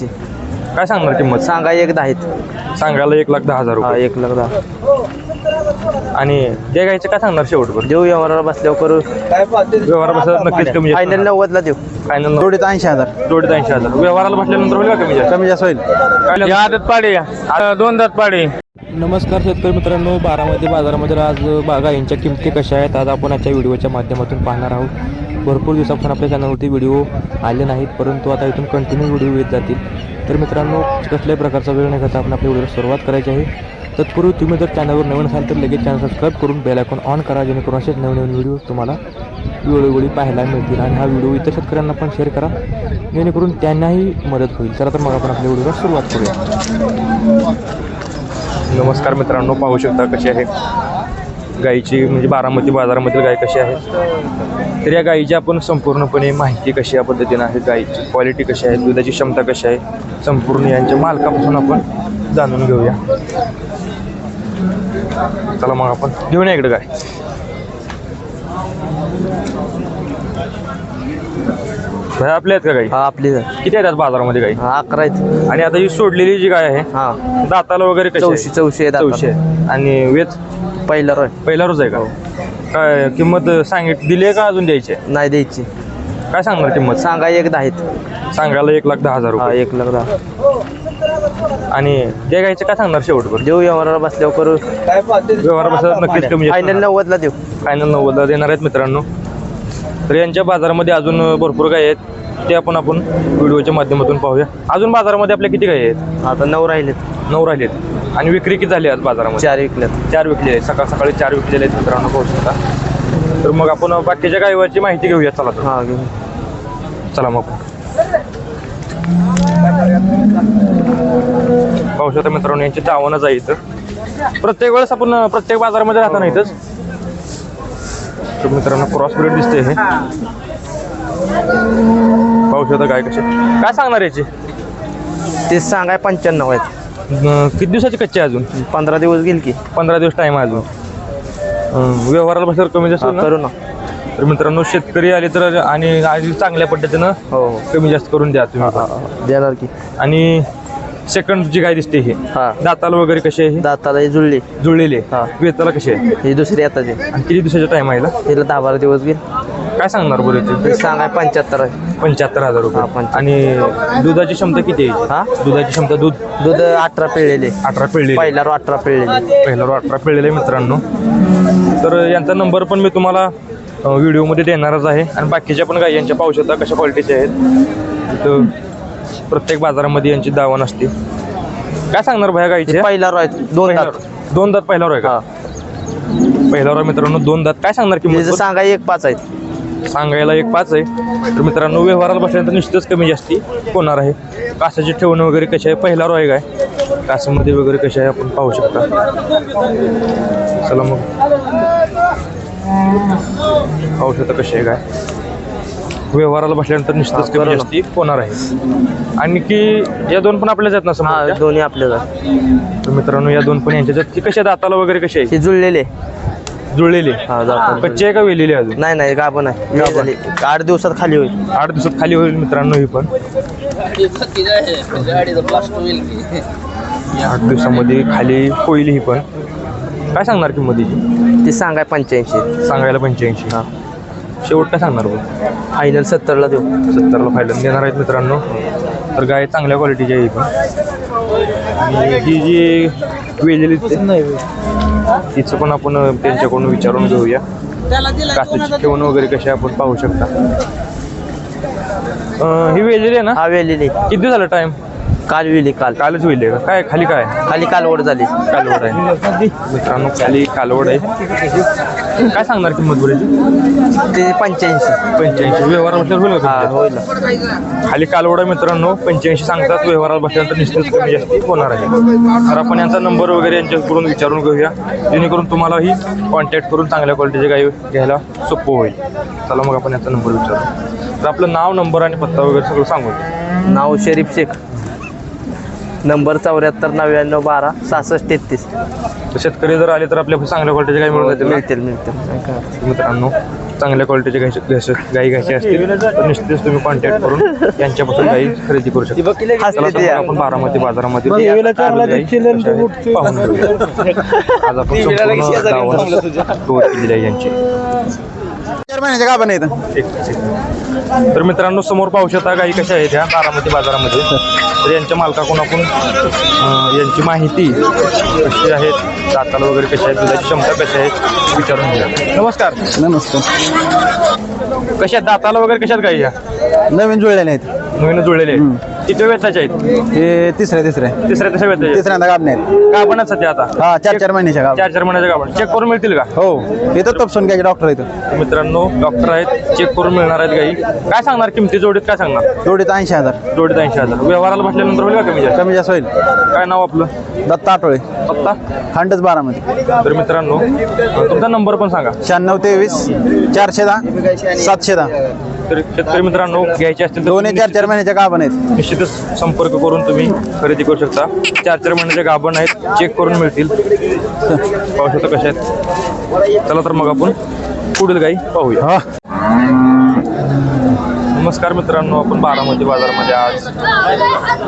द्यायची काय सांगणार किंमत? सांगा एक दहा आहेत. सांगायला एक लाख दहा हजार हा रुपये. एक लाख दहा. आणि त्या गायचं काय सांगणार शेवटवर? देऊ व्यवहाराला बसल्यावर करू. व्यवहार बसला नक्कीच कमी फायनल नव्वदला देऊ. फायनल जोडीत ऐंशी हजार. जोडीत ऐंशी हजार. व्यवहाराला बसल्यानंतर होईल का कमी जास्त? कमी जास्त होईल. काय आदत पाडी. दोन दात पाडी. नमस्कार शेतकरी मित्रांनो बारामती बाजारामध्ये आज बागा यांच्या किमती कशा आहेत? आज आपण आजच्या व्हिडिओच्या माध्यमातून पाहणार आहोत. भरपूर दिवसापासून आपल्या चॅनलवरती व्हिडिओ आले नाहीत परंतु आता इथून कंटिन्यू व्हिडिओ येत जातील. तर मित्रांनो कसल्याही प्रकारचा वेळ न घेता आपण आपल्या व्हिडिओला सुरुवात करायची आहे. तत्पूर्वी तुम्ही जर चॅनलवर नवीन असाल तर लगेच चॅनल सबस्क्राईब करून बेल आयकॉन ऑन करा जेणेकरून असेच नवीन नवीन व्हिडिओ तुम्हाला वेळोवेळी पाहायला मिळतील. आणि हा व्हिडिओ इतर शेतकऱ्यांना पण शेअर करा जेणेकरून त्यांनाही मदत होईल. चला तर मग आपण आपल्या व्हिडिओला सुरुवात करूया. नमस्कार मित्रांनो पाहू शकता कशी आहे? गाईची म्हणजे बारामती बाजारामधील गाय कशी आहे तर या गाईची आपण संपूर्णपणे माहिती कशी या पद्धतीने आहे गाईची क्वालिटी कशी आहे दुधाची क्षमता कशी आहे संपूर्ण यांच्या मालकापासून आपण जाणून घेऊया चला मग आपण घेऊन या इकडे गाय भाई आपल्या आहेत का गाई हा आपली आहे. किती आहेत आज बाजारामध्ये गाई हा अकरा आहेत आणि आता ही सोडलेली जी गाय आहे हा दाताला वगैरे कशी आहे? चौशी चौशी आहेत चौशे आता. आहे. आणि वेच पहिला रोय पहिला रोज आहे का? काय किंमत सांगित दिली आहे का अजून द्यायची? आहे? नाही द्यायची. काय सांगणार किंमत? सांगा एक दहा आहेत. सांगायला एक लाख दहा हजार हा रुपये. एक लाख दहा. आणि त्या गायचं काय सांगणार शेवटवर? देऊ व्यवहाराला बसल्यावर करू. व्यवहार बसला नक्कीच कमी फायनल नव्वदला देऊ. फायनल नव्वदला देणार आहेत मित्रांनो. तर यांच्या बाजारामध्ये अजून भरपूर गाय आहेत. ते आपण आपण व्हिडिओच्या माध्यमातून पाहूया. अजून बाजारामध्ये आपल्या किती गाय आहेत? आता नऊ राहिलेत. नऊ राहिलेत. आणि विक्री किती झाली आज बाजारामध्ये? चार विकल्यात. चार विकलेले आहेत सकाळ सकाळी चार विकलेले आहेत मित्रांनो पाहू शकता तर मग आपण बाकीच्या गायीवरची माहिती घेऊया. चला तर. हा चला मग पाहू शकता मित्रांनो यांची दावणच आहे इथं. प्रत्येक वेळेस आपण प्रत्येक बाजारामध्ये राहता नाही इथंच. तर मित्रांनो क्रॉस ब्रीड दिसते हे. शकता गाय कशी. काय सांगणार याची? ते सांगाय पंच्याण्णव आहेत. अं, किती दिवसाची कच्ची आहे अजून? पंधरा दिवस गेल की. पंधरा दिवस टाइम आहे अजून. अं, व्यवहाराला बसल्यावर कमी जास्त हा, होईल ना? करू ना. तर मित्रांनो शेतकरी आले तर आणि आधी चांगल्या पद्धतीनं हो हो. कमी जास्त करून द्या तुम्ही. हा, हा, देणार की. आणि सेकंड जी गाय दिसते हे. हा. दाताला वगैरे कशी आहे दाताला ही जुळली. जुळलेली हा. वेताला कशी आहे? ही दुसरी आताची आणि किती दिवसाचा टाइम आहे हिला? दहा बारा दिवस गेल. काय सांगणार बरं ते? सांगाय पंच्याहत्तर आहे. पंच्याहत्तर हजार हा, रुपये. आणि दुधाची क्षमता किती आहे? हा? दुधाची क्षमता दूध? दूध अठरा पिळलेले अठरा पिळलेली पहिला रो अठरा पिळलेले पहिला रो अठरा पिळलेला आहे मित्रांनो. तर यांचा नंबर पण मी तुम्हाला अ, व्हिडिओमध्ये देणारच आहे. आणि बाकीच्या पण गाई यांच्या पाहू शकता कशा क्वालिटीच्या आहेत? इथं प्रत्येक बाजारामध्ये यांची दावण असते. काय सांगणार भया गाईचे? पहिला रो आहे दोन दात. दोन दात पहिला रो आहे का? हा. पहिला रो मित्रांनो दोन दात. काय सांगणार किंमत? सांगाय एक पाच आहेत. सांगायला एक पाच आहे. तर मित्रांनो व्यवहाराला बसल्यानंतर निश्चितच कमी जास्ती होणार आहे. कासाची ठेवणं वगैरे कशी आहे? पहिला रो आहे काय? कासामध्ये वगैरे कशी आहे? आपण पाहू शकता. चला मग. पाहू शकता कशी आहे काय? व्यवहाराला बसल्यानंतर निश्चितच कमी. जास्ती होणार आहे. आणखी या दोन पण आपल्याच आहेत ना दोन्ही आपल्याला तर मित्रांनो या दोन पण यांच्या आहेत. ती कशा दाताला वगैरे कशी आहे? ही जुळलेले जुळलेली? हा जातात कच्ची आहे का वेलेली आहे अजून? नाही नाही गाभण आहे. वेळ झाली. आठ दिवसात खाली होईल. आठ दिवसात खाली होईल मित्रांनो ही पण. आठ दिवसामध्ये खाली होईल ही पण. काय सांगणार किंमत हिची? ती सांगाय पंच्याऐंशी. सांगायला पंच्याऐंशी. हा. शेवट काय सांगणार बघ? फायनल सत्तरला देऊ. सत्तरला फायनल देणार आहेत मित्रांनो. तर गाय चांगल्या क्वालिटीची आहे ही पण. आणि ही जी वेलेली तिचं पण आपण त्यांच्याकडून विचारून घेऊया. कासाची ठेवणं वगैरे कशी आहे आपण पाहू शकता. अं, ही वेलेली आहे ना? हा वेलेली. किती झालं टाइम काल वेली काल. कालच होईल का? काय खाली काय? खाली कालवड झाली. कालवड आहे. मित्रांनो खाली कालवड आहे. काय सांगणार किंमत बोलायची? ते पंच्याऐंशी. पंच्याऐंशी. व्यवहार बसल्यावर होईल का होईल. खाली कालवड मित्रांनो पंच्याऐंशी सांगतात व्यवहारात बसल्यानंतर निश्चित कमी जास्ती होणार आहे. तर आपण यांचा नंबर वगैरे यांच्याकडून विचारून घेऊया. जेणेकरून तुम्हालाही कॉन्टॅक्ट करून चांगल्या क्वालिटीचे गाई घ्यायला सोपं होईल. चला मग आपण यांचा नंबर विचारू. तर आपलं नाव नंबर आणि पत्ता वगैरे सगळं सांगू. नाव शरीफ शेख. नंबर चौऱ्याहत्तर नव्याण्णव बारा सहासष्ट तेहतीस तर शेतकरी जर आले तर आपल्या चांगल्या क्वालिटीचे गाई मिळून जातील ना? मिळतील मिळतील काय काय अडचण नाही. मित्रांनो चांगल्या क्वालिटीचे गाई घ्यायचे गाई घ्यायचे असतील तर निश्चितच तुम्ही कॉन्टॅक्ट करून यांच्यापासून गाई खरेदी करू शकता चला हसते तर ते मग. आपण बारामती बाजारामध्ये पाहून घेऊया. आज आपण संपूर्ण गावात tour केलेली आहे यांची चार महिन्याच्या का पण येतं एक. तर मित्रांनो समोर पाहू शकता गाई कशा आहेत ह्या बारामती बाजारामध्ये. तर यांच्या अं, यांची माहिती कशी आहेत दाताला वगैरे कशा आहेत दुधाची क्षमता कशी आहे विचारून घ्या नमस्कार. नमस्कार. कशा आहेत? दाताला वगैरे कशात गाई ह्या नवीन जुळलेले आहेत. नवीन जुळलेले आहेत. किती वेताच्या आहेत? हे तिसरे तिसरे. तिसऱ्या तिसऱ्या वेताच्या तिसऱ्यांदा गाब नाही का आपण सध्या आता? हा चार चार महिन्याच्या गाब चार चार महिन्याच्या गाभण चेक करून मिळतील का? हो इथं तपसून घ्यायचे डॉक्टर इथं. तर मित्रांनो डॉक्टर आहेत. चेक करून मिळणार आहेत गाई काय सांगणार? किमती जोडीत काय सांगणार? जोडीत ऐंशी हजार. जोडीत ऐंशी हजार. व्यवहाराला बसल्यानंतर होईल का कमी जास्त? कमी जास्त होईल. काय नाव आपलं? दत्ता आठवळे पत्ता खंडच बारामध्ये तर मित्रांनो तुमचा नंबर पण सांगा. शहाण्णव तेवीस चारशे दहा सातशे दहा. तर शेतकरी मित्रांनो घ्यायचे असतील तर दोन एक चार चार महिन्याच्या गाभण आहेत. निश्चितच संपर्क करून तुम्ही खरेदी करू शकता. चार चार महिन्याचे गाभण आहेत चेक करून मिळतील. पाहू शकता कशा आहेत. चला तर मग आपण पुढील गाई पाहूया. हा. नमस्कार मित्रांनो आपण बारामती बाजारामध्ये आज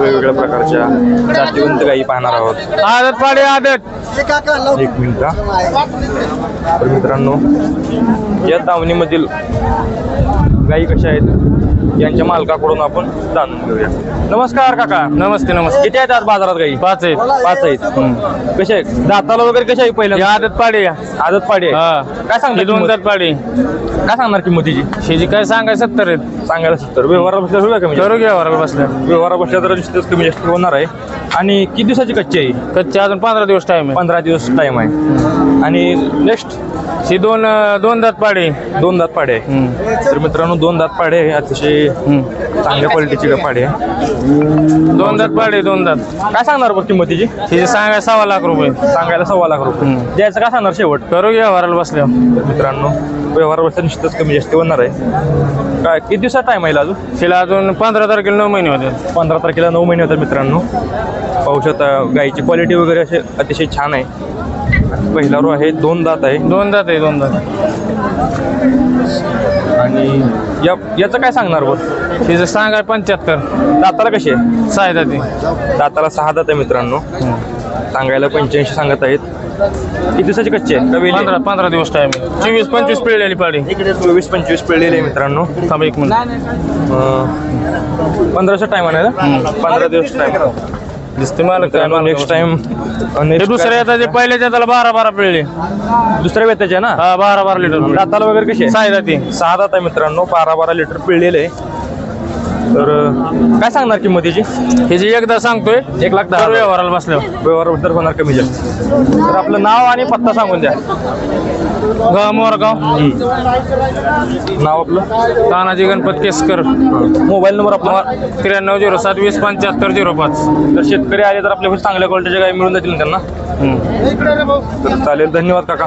वेगवेगळ्या प्रकारच्या जातीवंत गाई पाहणार आहोत. आदत पाडी आदत. एक मिनिट. तर मित्रांनो या दावणीमधील गाई कशा आहेत? यांच्या मालकाकडून आपण जाणून घेऊया. नमस्कार काका. नमस्ते नमस्ते. किती आहेत आज बाजारात गाई? पाच आहेत. पाच आहेत. कसे आहेत? दाताला वगैरे कशा आहे पहिल्या आदत पाडी आदत पाडी. हा. काय ही दोन? दात पाडी. काय सांगणार किंमतीची शेजी काय सांगाय सत्तर आहेत. सांगायला सत्तर. व्यवहारा बसल्या होईल कमी करू घ्या वर बसल्या. व्यवहारा बसल्या तर निश्चितच कमी जास्त होणार आहे. आणि किती दिवसाची कच्ची आहे कच्चे अजून पंधरा दिवस टाइम आहे. पंधरा दिवस टाइम आहे. आणि नेक्स्ट ही दोन दोन दात पाडी. दोन दात पाडे. आहे. तर मित्रांनो दोन दात पाडे आहे अतिशय. चांगल्या क्वालिटीची पाडे. आहे दोन दात पाडी दोन दात. काय सांगणार बघ किंमतीची हिचे सांगाय सव्वा लाख रुपये. सांगायला सव्वा लाख रुपये. द्यायचं काय सांगणार शेवट? करू घ्या वराला बसल्या. तर मित्रांनो व्यवहार बसल्या निश्चितच कमी जास्त होणार आहे. काय किती दिवसात टाइम आहे अजून? तिला अजून पंधरा तारखेला नऊ महिने होते. पंधरा तारखेला नऊ महिने होतात मित्रांनो. पाहू शकता गाईची क्वालिटी वगैरे असे अतिशय छान आहे. पहिला रो आहे दोन दात आहे. दोन दात आहे दोन दात. आणि या याचं काय सांगणार बघ तिचं सांगाय पंच्याहत्तर. दाताला कशी आहे? सहा दाती. दाताला सहा दात आहे मित्रांनो. सांगायला पंच्याऐंशी सांगत आहेत. किती दिवसाची कच्ची आहे वेली आहे? पंधरा पंधरा दिवस टाइम आहे. चोवीस पंचवीस पिळलेली पाडी चोवीस पंचवीस पिळलेले आहे मित्रांनो. थांब एक मिनिट. अं, पंधराचा टाइम आहे ना? पंधरा दिवस टाइम दिसते मला काय नेक्स्ट टाइम दुसऱ्या येतात जे पहिल्याच्या त्याला बारा बारा पिळले. दुसऱ्या वेताचे आहे ना बारा बारा लिटर. दाताला वगैरे कशी आहे? जाती सहा दात आहे मित्रांनो. बारा बारा लिटर पिळलेले आहे. तर काय सांगणार किंमतीची हे जे एकदा सांगतोय एक लाख दहा हजार. व्यवहाराला बसल्यावर. व्यवहाराबद्दल होणार कमी जास्त. तर आपलं नाव आणि पत्ता सांगून द्या. गाव मोरगाव. नाव आपलं? तानाजी गणपत केसकर. मोबाईल नंबर आपला त्र्याण्णव झिरो सात वीस पंच्याहत्तर झिरो पाच. तर शेतकरी आले तर आपल्या चांगल्या क्वालिटीच्या गाई मिळून जातील ना त्यांना. तर चालेल. धन्यवाद काका.